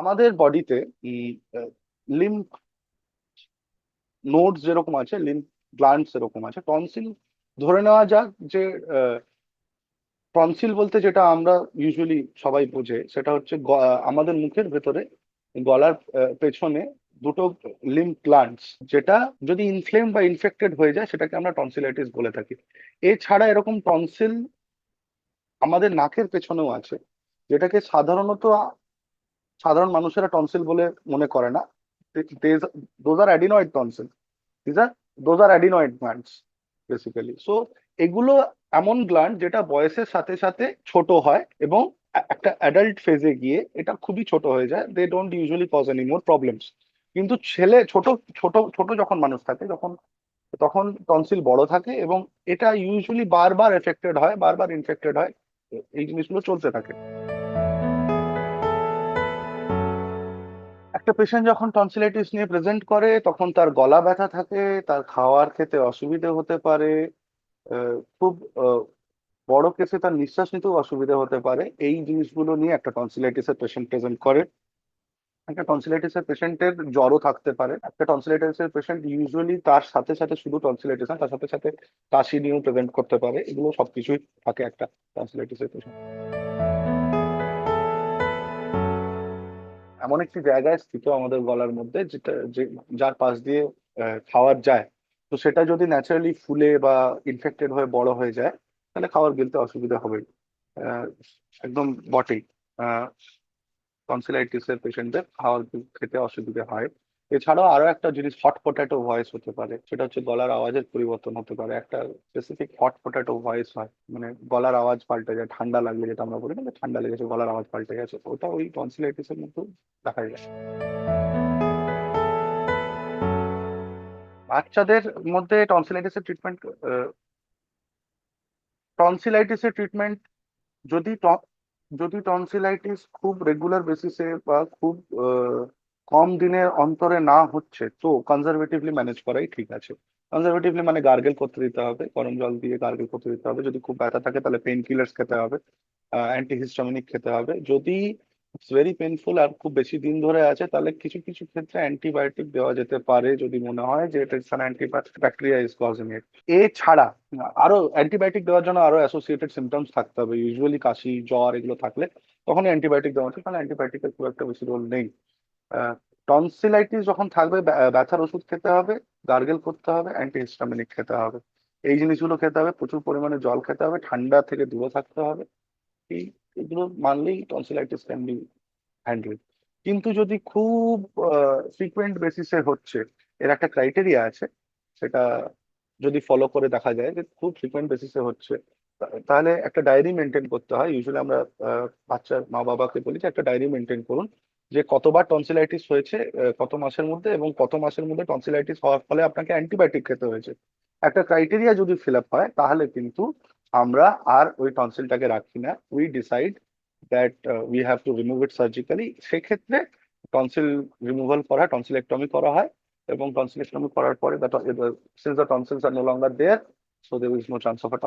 আমাদের বডিতে lymph nodes যেরকম আছে লিম্ফ গ্ল্যান্ডস এরকম আছে টনসিল ধরে নেওয়া যাক যে টনসিল বলতে যেটা আমরা ইউজুয়ালি সবাই বোঝে, সেটা হচ্ছে আমাদের মুখের ভেতরে গলার পেছনে দুটো লিম্প গ্ল্যান্ডস যেটা যদি ইনফ্লেম বা ইনফেক্টেড হয়ে যায়, সেটাকে আমরা টনসিলাইটিস বলে থাকি। এছাড়া এরকম টনসিল আমাদের নাকের পেছনেও আছে, যেটাকে সাধারণত সাধারণ মানুষেরা টনসিল বলে মনে করে না। Those are adenoid tonsil these are those are adenoid glands basically so এগুলো এমন গ্ল্যান্ড যেটা বয়সের সাথে সাথে ছোট হয় এবং একটা অ্যাডাল্ট ফেজে গিয়ে এটা খুবই ছোট হয়ে যায়। They don't usually cause any more problems কিন্তু ছেলে, ছোট ছোট ছোট যখন মানুষ থাকে তখন তখন টনসিল বড় থাকে এবং এটা ইউজুয়ালি বারবার এফেক্টেড হয়, বারবার ইনফেক্টেড হয়। এই জিনিসগুলো চলতে থাকে। একটা পেশেন্ট যখন টনসিলাইটিস নিয়ে প্রেজেন্ট করে, তখন তার গলা ব্যথা থাকে, তার খাওয়ার খেতে অসুবিধে হতে পারে খুব বড় কেসে তার নিঃশ্বাস নিতেও অসুবিধা হতে পারে। এই জিনিসগুলো নিয়ে একটা টনসিলাইটিসের পেশেন্ট প্রেজেন্ট করে। একটা টনসিলাইটিসের পেশেন্টের জ্বরও থাকতে পারে। একটা টনসিলাইটিসের পেশেন্ট ইউজুয়ালি তার সাথে সাথে শুধু টনসিলাইটিস না, তার সাথে সাথে কাশি নিয়েও প্রেজেন্ট করতে পারে। এগুলো সবকিছুই থাকে একটা টনসিলাইটিসের পেশেন্ট এমন একটি জায়গায় স্থিত আমাদের গলার মধ্যে যেটা যে, যার পাশ দিয়ে খাওয়ার যায়। তো সেটা যদি ন্যাচারালি ফুলে বা ইনফেক্টেড হয়ে বড় হয়ে যায়, তাহলে খাওয়ার গিলতে অসুবিধা হবেই। একদম বটেই। কনসিলাইটিসের পেশেন্টদের খাওয়ার খেতে অসুবিধা হয়। এছাড়াও আরও একটা জিনিস হট পটাটো ভয়েস হতে পারে। সেটা হচ্ছে গলার আওয়াজের পরিবর্তন হতে পারে। একটা স্পেসিফিক হট পটাটো ভয়েস হয়। মানে গলার আওয়াজ পাল্টে যায়, ঠান্ডা লাগলে যেটা আমরা বলি না ঠান্ডা লেগেছে, গলার আওয়াজ পাল্টে গেছে, ওটা ওই টনসিলাইটিসের মধ্যে দেখা যায়। বাচ্চাদের মধ্যে টনসিলাইটিসের ট্রিটমেন্ট টনসিলাইটিসের ট্রিটমেন্ট যদি যদি টনসিলাইটিস খুব রেগুলার বেসিসে বা খুব কম দিনের অন্তরে না হচ্ছে, তো কনজারভেটিভলি ম্যানেজ করাই ঠিক আছে। কনজারভেটিভলি মানে গার্গেল করতে দিতে হবে, গরম জল দিয়ে গার্গেল করতে দিতে হবে। যদি খুব ব্যথা থাকে তাহলে পেইন কিলার্স খেতে হবে অ্যান্টিহিস্টামিনিক খেতে হবে। যদি ইটস ভেরি পেনফুল আর খুব বেশি দিন ধরে আছে, তাহলে কিছু কিছু ক্ষেত্রে অ্যান্টিবায়োটিক দেওয়া যেতে পারে যদি মনে হয়, যে এটা antibiotic bacteria is causing it এছাড়া, আরও অ্যান্টিবায়োটিক দেওয়ার জন্য আরও অ্যাসোসিয়েটেড সিমটমস থাকতে হবে। ইউজুয়ালি কাশি, জ্বর এগুলো থাকলে তখন অ্যান্টিবায়োটিক দেওয়া উচিত, কারণ অ্যান্টিবায়োটিকের খুব একটা বেশি রোল নেই। টনসিলাইটিস যখন থাকবে, ব্যা- ব্যথার ওষুধ খেতে হবে, গার্গেল করতে হবে অ্যান্টিহিস্টামিনিক খেতে হবে। এই জিনিসগুলো খেতে হবে, প্রচুর পরিমাণে জল খেতে হবে, ঠান্ডা থেকে দূরে থাকতে হবে। এই এগুলো মানলেই টনসিলাইটিস ক্যান বি হ্যান্ডেল কিন্তু যদি খুব ফ্রিকুয়েন্ট বেসিসে হচ্ছে, এর একটা ক্রাইটেরিয়া আছে, সেটা যদি ফলো করে দেখা যায় যে খুব ফ্রিকুয়েন্ট বেসিসে হচ্ছে তাহলে একটা ডায়েরি মেনটেন করতে হয়। ইউজুয়ালি আমরা বাচ্চার মা বাবাকে বলি যে একটা ডায়েরি মেনটেন করুন। যে কতবার টনসিলাইটিস হয়েছে কত মাসের মধ্যে এবং কত মাসের মধ্যে টনসিলাইটিস হওয়ার ফলে আপনাকে অ্যান্টিবায়োটিক খেতে হয়েছে। একটা ক্রাইটেরিয়া যদি ফিল আপ হয়, তাহলে কিন্তু আমরা আর ওই টনসিলটাকে রাখি না। We decide that we have to remove it surgically সেক্ষেত্রে টনসিল রিমুভাল করা টনসিলেক্টমি করা হয় এবং টনসিলেক্টমি করার পরে since the tonsils are no longer there so there is no chance of a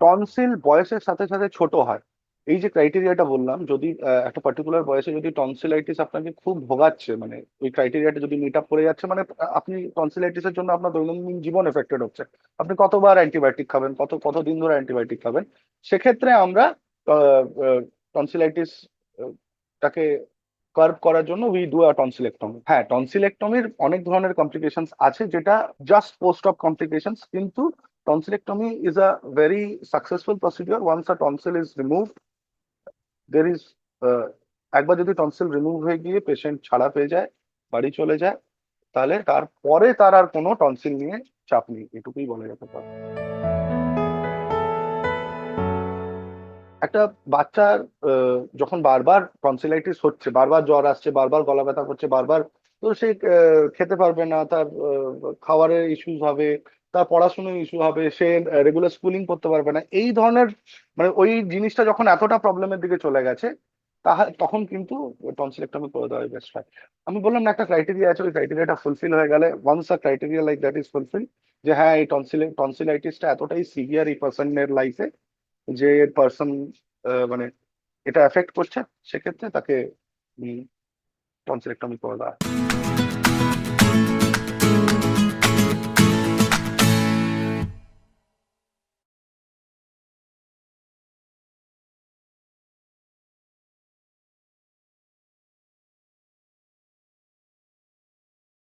tonsil বয়সের সাথে সাথে ছোট হয়। এই যে ক্রাইটেরিয়াটা বললাম, যদি একটা পার্টিকুলার বয়সে যদি টনসিলাইটিস আপনাকে খুব ভোগাচ্ছে মানে ওই ক্রাইটেরিয়াটা যদি মিট আপ করে যাচ্ছে মানে আপনি টনসিলাইটিসের জন্য আপনার দৈনন্দিন জীবন এফেক্টেড হচ্ছে। আপনি কতবার অ্যান্টিবায়োটিক খাবেন, কত, কতদিন ধরে অ্যান্টিবায়োটিক খাবেন, সেক্ষেত্রে আমরা টনসিলাইটিস টাকে কার্ভ করার জন্য উই ডু আ টনসিলেক্টমি হ্যাঁ টনসিলেক্টমির অনেক ধরনের কমপ্লিকেশনস আছে যেটা জাস্ট পোস্ট অফ কমপ্লিকেশনস কিন্তু tonsillectomy is a very successful procedure once a tonsil is removed there is uh, একবার যদি টনসিল রিমুভ হয়ে গিয়ে পেশেন্ট ছাড়া পেয়ে যায় বাড়ি চলে যায় তাহলে তারপরে তার আর কোনো টনসিল নিয়ে চাপ নেই এটুকুই বলা যেতে পারে। একটা বাচ্চার যখন বারবার টনসিলাইটিস হচ্ছে বারবার জ্বর আসছে বারবার গলা ব্যথা করছে বারবার তো সে খেতে পারবে না তার খাবারের ইস্যুস হবে তার পড়াশোনার ইস্যু হবে, সে রেগুলার স্কুলিং করতে পারবে না। এই ধরনের মানে ওই জিনিসটা যখন এতটা প্রবলেমের দিকে চলে গেছে তাহলে তখন কিন্তু টনসিলেক্টমি করে দেওয়াই বেস্ট হয়। আমি বললাম না, একটা ক্রাইটেরিয়া আছে, ওই ক্রাইটেরিয়াটা ফুলফিল হয়ে গেলে once a criteria like that is fulfil যে হ্যাঁ এই টনসিল টনসিলাইটিসটা এতটাই সিভিয়ার এই পার্সনের লাইফে যে পার্সন মানে এটা এফেক্ট করছে, সেক্ষেত্রে তাকে টনসিলেক্টমি করা হয়